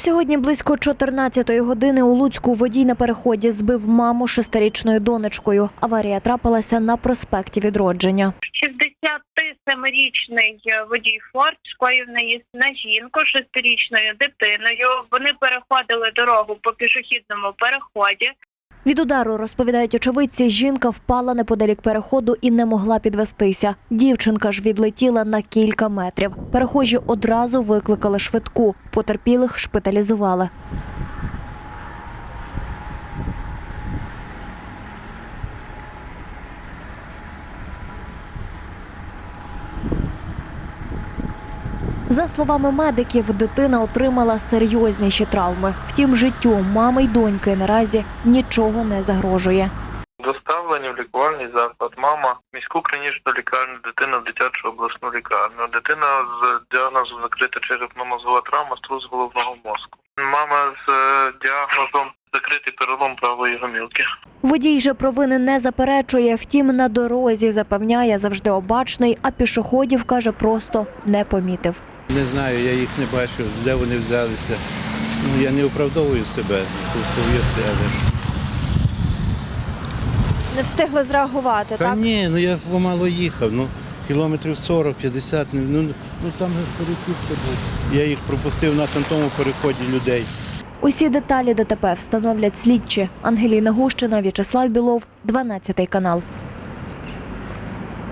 Сьогодні близько 14-ї години у Луцьку водій на переході збив маму шестирічною донечкою. Аварія трапилася на проспекті Відродження. 67-річний водій Форд шкоїв наїзд на жінку шестирічною дитиною. Вони переходили дорогу по пішохідному переході. Від удару розповідають очевидці, жінка впала неподалік переходу і не могла підвестися. Дівчинка ж відлетіла на кілька метрів. Перехожі одразу викликали швидку. Потерпілих шпиталізували. За словами медиків, дитина отримала серйозніші травми. Втім, життю мами й доньки наразі нічого не загрожує. Доставлені в лікувальний заклад. Мама міську клінічну лікарню, дитина в дитячу обласну лікарню. Дитина з діагнозом закрита черепно-мозгова травма, струс головного мозку. Мама з е, діагнозом закритий перелом правої гомілки. Водій же провини не заперечує, втім на дорозі запевняє завжди обачний, а пішоходів каже просто не помітив. Не знаю, я їх не бачив, де вони взялися. Ну, я не оправдовую себе, повірте, але. Не встигли зреагувати, Та так? ні, ну я помало їхав, ну кілометрів 40-50, ну, ну, ну там же перехід був. Я їх пропустив на тому переході людей. Усі деталі ДТП встановлять слідчі. Ангеліна Гущина, В'ячеслав Білов, 12 канал.